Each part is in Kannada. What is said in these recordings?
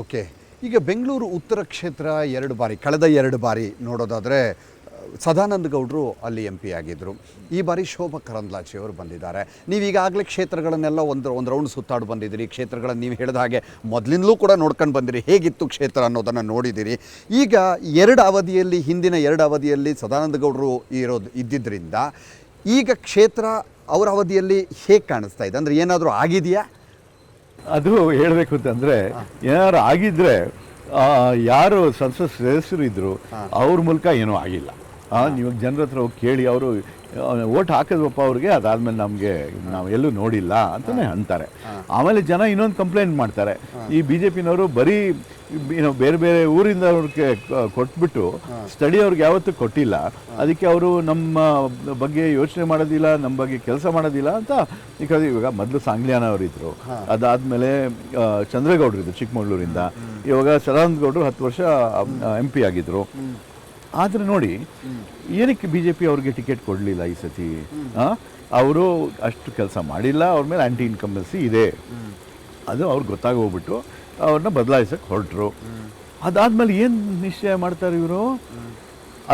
ಓಕೆ. ಈಗ ಬೆಂಗಳೂರು ಉತ್ತರ ಕ್ಷೇತ್ರ ಎರಡು ಬಾರಿ, ಕಳೆದ ಎರಡು ಬಾರಿ ನೋಡೋದಾದರೆ ಸದಾನಂದ ಗೌಡರು ಅಲ್ಲಿ ಎಂ ಪಿ ಆಗಿದ್ದರು ಈ ಬಾರಿ ಶೋಭಾ ಕರಂದ್ಲಾಜೆ ಅವರು ಬಂದಿದ್ದಾರೆ. ನೀವು ಈಗಾಗಲೇ ಕ್ಷೇತ್ರಗಳನ್ನೆಲ್ಲ ಒಂದು ಒಂದು ರೌಂಡ್ ಸುತ್ತಾಡಿ ಬಂದಿದ್ದೀರಿ. ಕ್ಷೇತ್ರಗಳನ್ನು ನೀವು ಹೇಳಿದ ಹಾಗೆ ಮೊದಲಿಂದಲೂ ಕೂಡ ನೋಡ್ಕೊಂಡು ಬಂದಿರಿ. ಹೇಗಿತ್ತು ಕ್ಷೇತ್ರ ಅನ್ನೋದನ್ನು ನೋಡಿದ್ದೀರಿ. ಈಗ ಎರಡು ಅವಧಿಯಲ್ಲಿ, ಹಿಂದಿನ ಎರಡು ಅವಧಿಯಲ್ಲಿ ಸದಾನಂದ ಗೌಡರು ಇರೋದು ಇದ್ದಿದ್ದರಿಂದ ಈಗ ಕ್ಷೇತ್ರ ಅವರ ಅವಧಿಯಲ್ಲಿ ಹೇಗೆ ಕಾಣಿಸ್ತಾ ಇದೆ? ಅಂದರೆ ಏನಾದರೂ ಆಗಿದೆಯಾ? ಅದು ಹೇಳಬೇಕು ಅಂತಂದ್ರೆ ಏನಾದ್ರು ಆಗಿದ್ರೆ ಆ, ಯಾರು ಸಂಸತ್ ಸದಸ್ಯರು ಇದ್ರು ಅವ್ರ ಮೂಲಕ ಏನೂ ಆಗಿಲ್ಲ. ನೀವು ಜನರ ಹತ್ರ ಹೋಗಿ ಕೇಳಿ ಅವರು ಓಟ್ ಹಾಕಿದ್ವಪ್ಪ ಅವ್ರಿಗೆ ಅದಾದ್ಮೇಲೆ ನಮಗೆ ನಾವು ಎಲ್ಲೂ ನೋಡಿಲ್ಲ ಅಂತಾನೆ ಅಂತಾರೆ. ಆಮೇಲೆ ಜನ ಇನ್ನೊಂದು ಕಂಪ್ಲೇಂಟ್ ಮಾಡ್ತಾರೆ. ಈ ಬಿ ಜೆ ಪಿನವರು ಬರೀ ಏನೋ ಬೇರೆ ಬೇರೆ ಊರಿಂದ ಅವ್ರಿಗೆ ಕೊಟ್ಬಿಟ್ಟು ಸ್ಟಡಿ ಅವ್ರಿಗೆ ಯಾವತ್ತೂ ಕೊಟ್ಟಿಲ್ಲ. ಅದಕ್ಕೆ ಅವರು ನಮ್ಮ ಬಗ್ಗೆ ಯೋಚನೆ ಮಾಡೋದಿಲ್ಲ ನಮ್ಮ ಬಗ್ಗೆ ಕೆಲಸ ಮಾಡೋದಿಲ್ಲ ಅಂತ ಈಗ ಇವಾಗ ಮೊದಲು ಸಾಂಗ್ಲಿಯಾನ ಅವರು ಚಂದ್ರೇಗೌಡರಿದ್ದರು ಅದಾದ್ಮೇಲೆ ಆ, ಚಂದ್ರೇಗೌಡರು ಇದ್ರು ಚಿಕ್ಕಮಗಳೂರಿಂದ. ಇವಾಗ ಸದಾನಂದ ಗೌಡರು ಹತ್ತು ವರ್ಷ ಎಂ ಪಿ ಆಗಿದ್ರು. ಆದ್ರೆ ನೋಡಿ, ಏನಕ್ಕೆ ಬಿ ಜೆ ಪಿ ಅವ್ರಿಗೆ ಟಿಕೆಟ್ ಕೊಡಲಿಲ್ಲ ಈ ಸತಿ? ಅವರು ಅಷ್ಟು ಕೆಲಸ ಮಾಡಿಲ್ಲ, ಅವ್ರ ಮೇಲೆ ಆಂಟಿ ಇನ್ಕಂಬೆನ್ಸಿ ಇದೆ. ಅದು ಅವ್ರಿಗೆ ಗೊತ್ತಾಗೋಗ್ಬಿಟ್ಟು ಅವ್ರನ್ನ ಬದಲಾಯಿಸಕ್ಕೆ ಹೊರಟರು. ಅದಾದ್ಮೇಲೆ ಏನು ನಿಶ್ಚಯ ಮಾಡ್ತಾರೆ ಇವರು?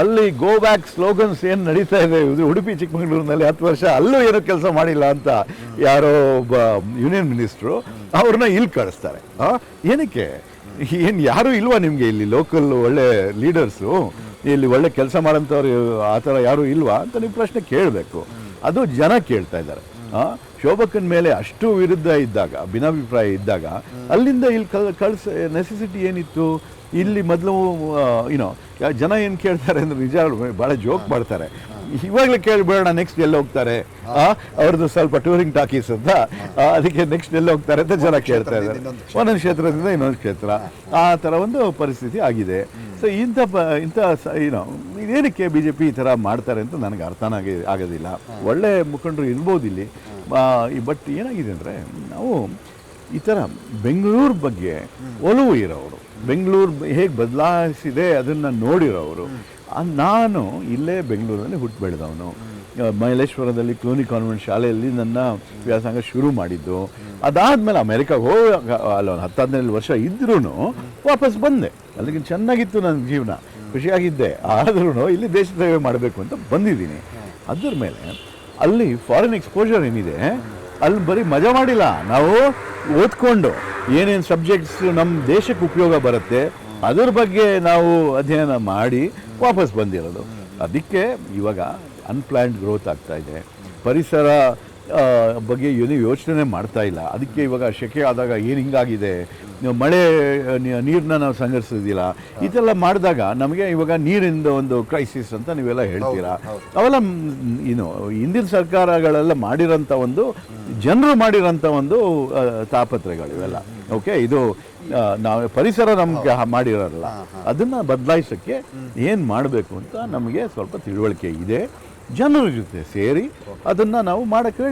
ಅಲ್ಲಿ ಗೋ ಬ್ಯಾಕ್ ಸ್ಲೋಗನ್ಸ್ ಏನು ನಡೀತಾ ಇದೆ? ಇದು ಉಡುಪಿ, ಚಿಕ್ಕಮಗಳೂರಿನಲ್ಲಿ ಹತ್ತು ವರ್ಷ ಅಲ್ಲೂ ಏನೂ ಕೆಲಸ ಮಾಡಿಲ್ಲ ಅಂತ ಯಾರೋ ಒಬ್ಬ ಯೂನಿಯನ್ ಮಿನಿಸ್ಟ್ರು ಅವ್ರನ್ನ ಇಲ್ಲಿ ಕಳಿಸ್ತಾರೆ? ಏನಕ್ಕೆ? ಏನು ಯಾರೂ ಇಲ್ವಾ ನಿಮಗೆ ಇಲ್ಲಿ ಲೋಕಲ್ ಒಳ್ಳೆ ಲೀಡರ್ಸು ಇಲ್ಲಿ ಒಳ್ಳೆ ಕೆಲಸ ಮಾಡೋಂಥವ್ರು ಆ ಥರ ಯಾರು ಇಲ್ವಾ ಅಂತ ನೀವು ಪ್ರಶ್ನೆ ಕೇಳಬೇಕು. ಅದು ಜನ ಕೇಳ್ತಾ ಇದ್ದಾರೆ. ಶೋಭಕನ ಮೇಲೆ ಅಷ್ಟು ವಿರುದ್ಧ ಇದ್ದಾಗ ಭಿನ್ನಾಭಿಪ್ರಾಯ ಇದ್ದಾಗ ಅಲ್ಲಿಂದ ಇಲ್ಲಿ ಕಳ್ ಕಳ್ಸ ನೆಸೆಸಿಟಿ ಏನಿತ್ತು? ಇಲ್ಲಿ ಮೊದಲು ಏನೋ ಜನ ಏನು ಕೇಳ್ತಾರೆ ಅಂದರೆ ನಿಜ ಭಾಳ ಜೋಕ್ ಮಾಡ್ತಾರೆ. ಇವಾಗಲೇ ಕೇಳಬೇಡ ನೆಕ್ಸ್ಟ್ ಎಲ್ಲಿ ಹೋಗ್ತಾರೆ? ಅವ್ರದ್ದು ಸ್ವಲ್ಪ ಟೂರಿಂಗ್ ಟಾಕೀಸ್ ಅಂತ. ಅದಕ್ಕೆ ನೆಕ್ಸ್ಟ್ ಎಲ್ಲಿ ಹೋಗ್ತಾರೆ ಅಂತ ಜನ ಕೇಳ್ತಾ ಇದ್ದಾರೆ. ಒಂದೊಂದು ಕ್ಷೇತ್ರದಿಂದ ಇನ್ನೊಂದು ಕ್ಷೇತ್ರ. ಆ ಥರ ಒಂದು ಪರಿಸ್ಥಿತಿ ಆಗಿದೆ. ಸೊ ಇಂಥ ಪ ಇಂಥ ಏನೋ ಇದೇನಕ್ಕೆ ಬಿ ಜೆ ಪಿ ಈ ಥರ ಮಾಡ್ತಾರೆ ಅಂತ ನನಗೆ ಅರ್ಥನಾಗಿ ಆಗೋದಿಲ್ಲ. ಒಳ್ಳೆ ಮುಖಂಡರು ಇರ್ಬೋದು ಇಲ್ಲಿ. ಬಟ್ ಏನಾಗಿದೆ ಅಂದರೆ ನಾವು ಈ ಥರ ಬೆಂಗಳೂರು ಬಗ್ಗೆ ಒಲವು ಇರೋರು ಬೆಂಗಳೂರು ಹೇಗೆ ಬದಲಾಯಿಸಿದೆ ಅದನ್ನು ನೋಡಿರೋರು ನಾನು ಇಲ್ಲೇ ಬೆಂಗಳೂರಲ್ಲಿ ಹುಟ್ಟು ಬೆಳೆದವನು. ಮೈಲೇಶ್ವರದಲ್ಲಿ ಕ್ಲೂನಿ ಕಾನ್ವೆಂಟ್ ಶಾಲೆಯಲ್ಲಿ ನನ್ನ ವ್ಯಾಸಂಗ ಶುರು ಮಾಡಿದ್ದು. ಅದಾದಮೇಲೆ ಅಮೆರಿಕಾಗೆ ಹೋಗ ಅಲ್ಲೊಂದು ಹತ್ತು ಹದಿನೈದು ವರ್ಷ ಇದ್ರೂ ವಾಪಸ್ ಬಂದೆ. ಅಲ್ಲಿಗೆ ಚೆನ್ನಾಗಿತ್ತು ನನ್ನ ಜೀವನ. ಖುಷಿಯಾಗಿದ್ದೆ. ಆದ್ರೂ ಇಲ್ಲಿ ದೇಶ ಸೇವೆ ಮಾಡಬೇಕು ಅಂತ ಬಂದಿದ್ದೀನಿ. ಅದ್ರ ಮೇಲೆ ಅಲ್ಲಿ ಫಾರಿನ್ ಎಕ್ಸ್ಪೋಜರ್ ಏನಿದೆ, ಅಲ್ಲಿ ಬರೀ ಮಜಾ ಮಾಡಿಲ್ಲ. ನಾವು ಓದ್ಕೊಂಡು ಏನೇನು ಸಬ್ಜೆಕ್ಟ್ಸ್ ನಮ್ಮ ದೇಶಕ್ಕೆ ಉಪಯೋಗ ಬರುತ್ತೆ ಅದ್ರ ಬಗ್ಗೆ ನಾವು ಅಧ್ಯಯನ ಮಾಡಿ ವಾಪಸ್ ಬಂದಿರೋದು. ಅದಕ್ಕೆ ಇವಾಗ ಅನ್ಪ್ಲ್ಯಾಂಡ್ ಗ್ರೋತ್ ಆಗ್ತಾ ಇದೆ. ಪರಿಸರ ಬಗ್ಗೆ ಏನು ಯೋಚನೆ ಮಾಡ್ತಾ ಇಲ್ಲ. ಅದಕ್ಕೆ ಇವಾಗ ಶೆಕೆ ಆದಾಗ ಏನು ಹಿಂಗಾಗಿದೆ? ಮಳೆ ನೀರನ್ನ ನಾವು ಸಂಗ್ರಹಿಸೋದಿಲ್ಲ. ಇದೆಲ್ಲ ಮಾಡಿದಾಗ ನಮಗೆ ಇವಾಗ ನೀರಿಂದ ಒಂದು ಕ್ರೈಸಿಸ್ ಅಂತ ನೀವೆಲ್ಲ ಹೇಳ್ತೀರಾ? ಅವೆಲ್ಲ ಏನು ಹಿಂದಿನ ಸರ್ಕಾರಗಳೆಲ್ಲ ಮಾಡಿರೋಂಥ ಒಂದು ಜನರು ಮಾಡಿರೋಂಥ ಒಂದು ತಾಪತ್ರೆಗಳಿವೆಲ್ಲ ತಾಪತ್ರೆಗಳು ಇವೆಲ್ಲ. ಓಕೆ ಇದು ನಾವು ಪರಿಸರ ನಮಗೆ ಮಾಡಿರಲ್ಲ ಮಾಡಿರೋಲ್ಲ ಅದನ್ನು ಬದಲಾಯಿಸೋಕ್ಕೆ ಏನು ಮಾಡಬೇಕು ಅಂತ ನಮಗೆ ಸ್ವಲ್ಪ ತಿಳುವಳಿಕೆ ಇದೆ. ಜನರ ಜೊತೆ ಸೇರಿ ಅದನ್ನು ನಾವು ಮಾಡೋಕ್ಕೆ